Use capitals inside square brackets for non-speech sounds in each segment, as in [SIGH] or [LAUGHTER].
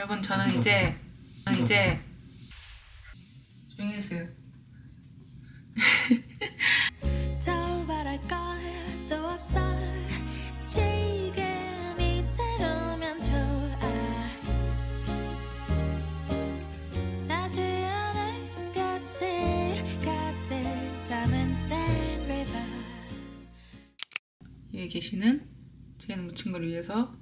여러분 저는 이제 저는 이제 조용히 해주세요. 더 [LAUGHS] 바랄 것도 없어. 지금 이대로면 좋아. 따스한 햇볕이 가득 담은 Sand River 여기 계시는 제 친구를 위해서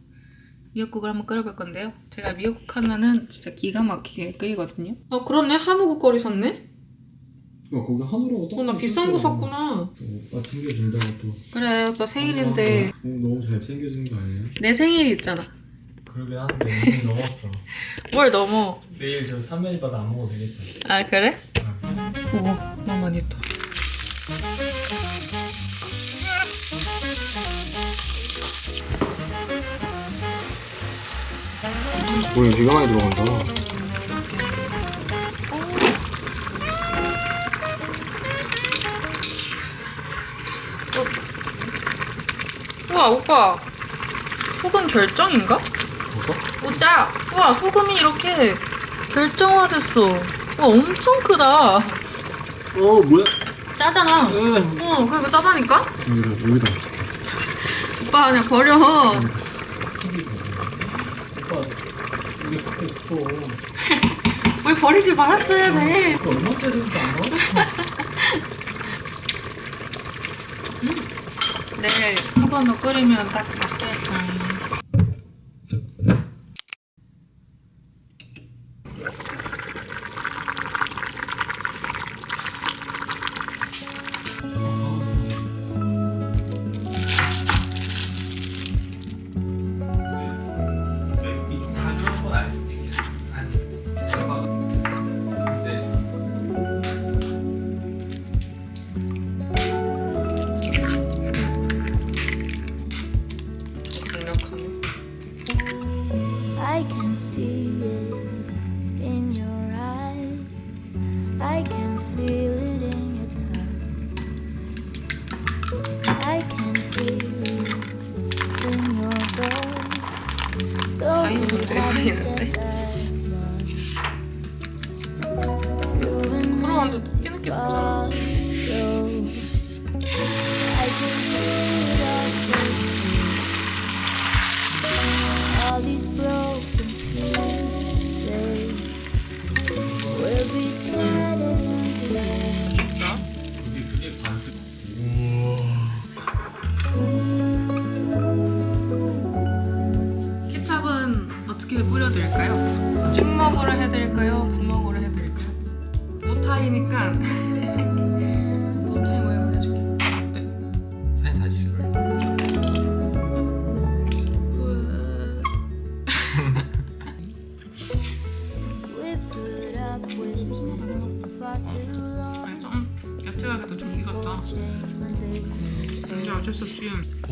미역국을 한번 끓여볼 건데요. 제가 미역국 하나는 진짜 기가 막히게 끓이거든요. 아 그렇네 한우국 거리셨네. 야 거기 한우로 어나 비싼 거 샀구나. 오빠 챙겨준다고 또 그래 나 생일인데 어, 너무 잘 챙겨준 거 아니에요? 내 생일이 있잖아. 그러게 하는데 이미 넘었어. [LAUGHS] 뭘 넘어? 내일 저 3일 바도 안 먹어도 되겠다. 아 그래? 아, 오 너무 많이 했다. 오늘 되게 많이 들어간다 우와 오빠 소금 결정인가? 벌써? 오 짜! 우와 소금이 이렇게 결정화됐어. 와 엄청 크다. 어 뭐야? 짜잖아. 응 어 그러니까 짜다니까? 여기다 여기다 오빠 그냥 버려. 튀기고. 오빠, 우리 있고. 왜 버리지 말았어야 돼. 이거 얼마짜리인지 알아? 내일 한번더 끓이면 딱 강력하네. I can see it in your eyes. I can feel it in your touch. I can hear it in your voice. 사인. You and 그럼 완전 늦게 늦게 샀잖아.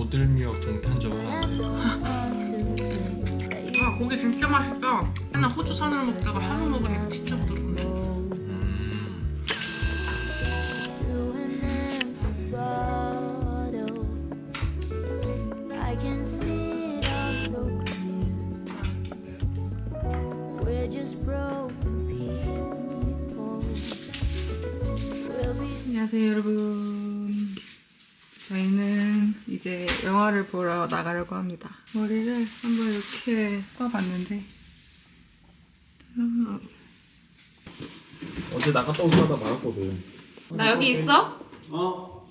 없이 보들미역 동탄저와 아 고기 진짜 맛있다. 맨날 호주 산을 먹다가 한우 먹으니까 진짜 부드럽네. through an empty bottle. I can see it all so clear. We're just broken people. We'll be 안녕하세요 여러분. 저희는 이제 영화를 보러 나가려고 합니다. 머리를 한번 이렇게 꽈봤는데 음, 어제 나갔다 오자마자 말았거든 나 여기 있어? 어?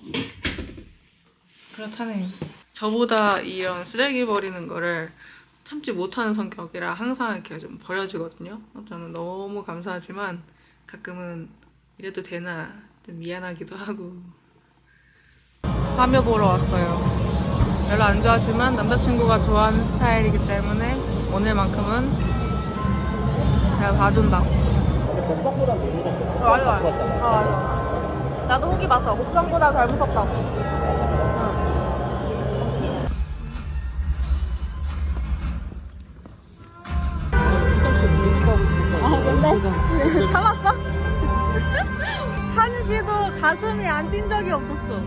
그렇다네. 저보다 이런 쓰레기 버리는 거를 참지 못하는 성격이라 항상 이렇게 좀 버려지거든요. 저는 너무 감사하지만 가끔은 이래도 되나 좀 미안하기도 하고. 화며 보러 왔어요. 별로 안 좋아하지만 남자친구가 좋아하는 스타일이기 때문에 오늘만큼은 내가 봐준다고. 어, 맞아. 어, 맞아. 나도 후기 봤어. 옥상보다 덜 무섭다고. 아 근데 [LAUGHS] 참았어? [LAUGHS] 한시도 가슴이 안 뛴 적이 없었어.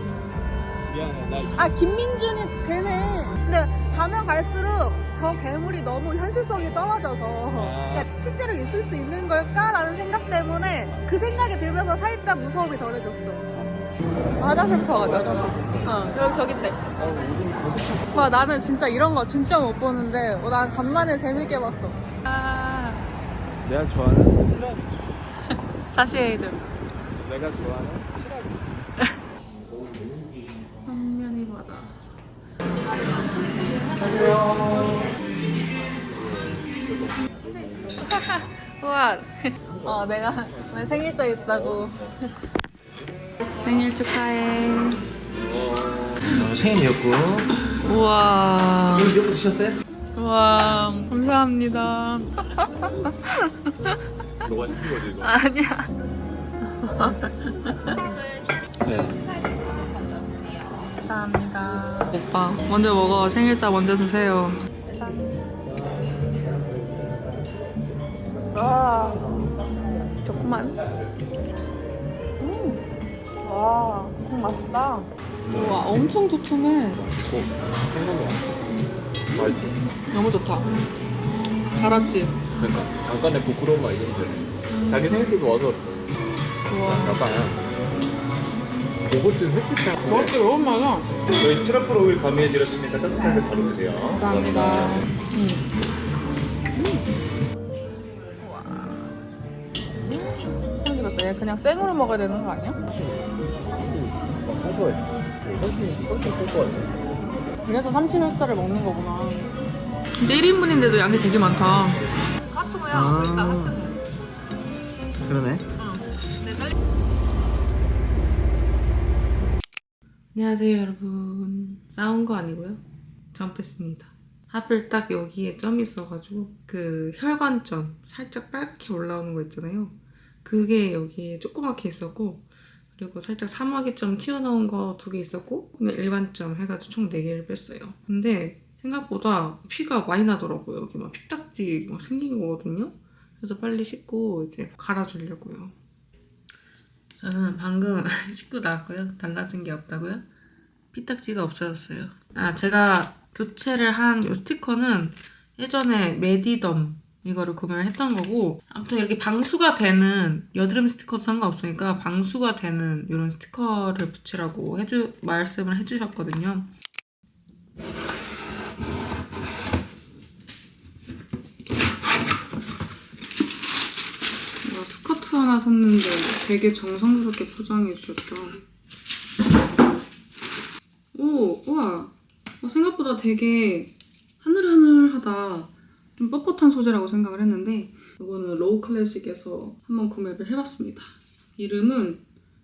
미안해 나 아 김민준이 걔네 근데 가면 갈수록 저 괴물이 너무 현실성이 떨어져서 그러니까 실제로 있을 수 있는 걸까라는 생각 때문에 그 생각이 들면서 살짝 무서움이 덜해졌어. 화장실부터 가자. 어, 여기 저기 있대. 와, 나는 진짜 이런 거 진짜 못 보는데, 어, 난 간만에 재밌게 봤어. 아, 내가 좋아하는 티라미수. [LAUGHS] 다시 해줘. 내가 좋아하는 티라미수. 바다. 우와. 어, 내가 오늘 생일자 있다고. 생일 축하해. 어, 생일이었고. 우와. 몇분 드셨어요? 우와. 감사합니다. 너가 시킨 거지 이거. 아니야. 네. 감사합니다. 오빠, 먼저 먹어. 생일자 먼저 드세요. 와, 좋구만. 음, 와, 콩 맛있다. 와, 엄청 두툼해. 생각나. 맛있어. 너무 좋다. 달았지? 그러니까 잠깐의 부끄러움만 잊으면 돼. 자기 생일 때도 와서 우와. 약간 고급진 횟집장. 맛있게 너무 많아. 저희 트러플 오일 가미해드렸으니까 따뜻한 데 바로 드세요. 감사합니다. 음. 우와. 향기 봤어. 얘 그냥 생으로 먹어야 되는 거 아니야? 고소해. 훨씬 훨씬 고소하네. 그래서 삼치뱃살을 먹는 거구나. 근데 1인분인데도 양이 되게 많다. 카츠모야, 아. 그러네. 안녕하세요, 여러분. 싸운 거 아니고요. 점프했습니다. 하필 딱 여기에 점이 있어가지고 그 혈관점 살짝 빨갛게 올라오는 거 있잖아요. 그게 여기에 조그맣게 있었고 그리고 살짝 사마귀점 튀어나온 거 두 개 있었고 그냥 일반점 해가지고 총 4개를 뺐어요. 근데 생각보다 피가 많이 나더라고요. 여기 막 피딱지 막 생긴 거거든요. 그래서 빨리 씻고 이제 갈아주려고요. 저는 방금 [LAUGHS] 씻고 나왔고요. 달라진 게 없다고요? 피딱지가 없어졌어요. 아, 제가 교체를 한 이 스티커는 예전에 메디덤 이거를 구매를 했던 거고 아무튼 이렇게 방수가 되는 여드름 스티커도 상관없으니까 방수가 되는 이런 스티커를 붙이라고 해주 말씀을 해주셨거든요. 와, 스커트 하나 샀는데 되게 정성스럽게 포장해 주셨다. 오, 우와. 어, 생각보다 되게 하늘하늘하다. 좀 뻣뻣한 소재라고 생각을 했는데 이거는 로우 클래식에서 한번 구매를 해봤습니다. 이름은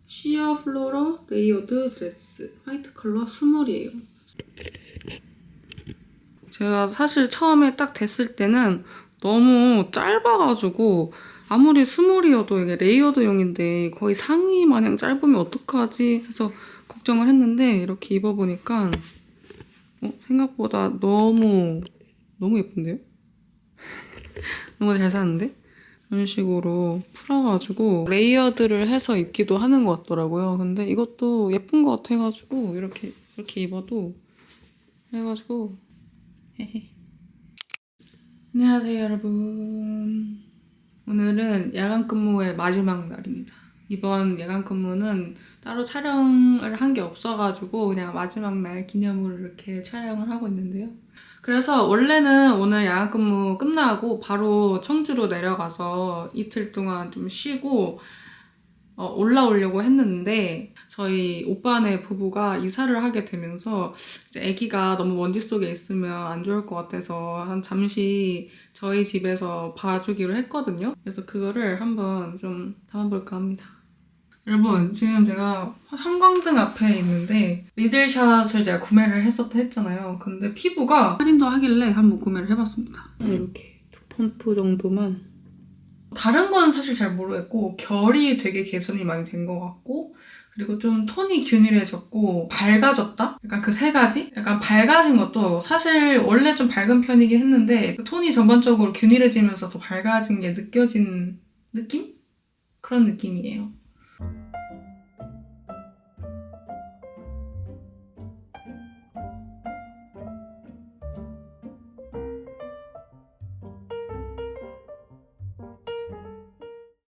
시어 플로러 레이어드 드레스 화이트 컬러 수머리예요. 제가 사실 처음에 딱 됐을 때는 너무 짧아가지고 아무리 스몰이어도 이게 레이어드용인데 거의 상의 마냥 짧으면 어떡하지 해서 걱정을 했는데 이렇게 입어보니까 어, 생각보다 너무 너무 예쁜데요? [LAUGHS] 너무 잘 사는데? 이런 식으로 풀어가지고 레이어드를 해서 입기도 하는 것 같더라고요. 근데 이것도 예쁜 것 같아가지고 이렇게 이렇게 입어도 해가지고. 안녕하세요 여러분. 오늘은 야간 근무의 마지막 날입니다. 이번 야간 근무는 따로 촬영을 한 게 없어가지고 그냥 마지막 날 기념으로 이렇게 촬영을 하고 있는데요. 그래서 원래는 오늘 야간 근무 끝나고 바로 청주로 내려가서 이틀 동안 좀 쉬고 어, 올라오려고 했는데 저희 오빠네 부부가 이사를 하게 되면서 이제 아기가 너무 먼지 속에 있으면 안 좋을 것 같아서 한 잠시 저희 집에서 봐주기로 했거든요. 그래서 그거를 한번 좀 담아볼까 합니다. 여러분 지금 제가 형광등 앞에 있는데 리들샷을 제가 구매를 했었다 했잖아요. 근데 피부가 할인도 하길래 한번 구매를 해봤습니다. 이렇게 두 펌프 정도만 다른 건 사실 잘 모르겠고 결이 되게 개선이 많이 된 것 같고 그리고 좀 톤이 균일해졌고 밝아졌다? 약간 그 세 가지? 약간 밝아진 것도 사실 원래 좀 밝은 편이긴 했는데 그 톤이 전반적으로 균일해지면서 더 밝아진 게 느껴진 느낌? 그런 느낌이에요.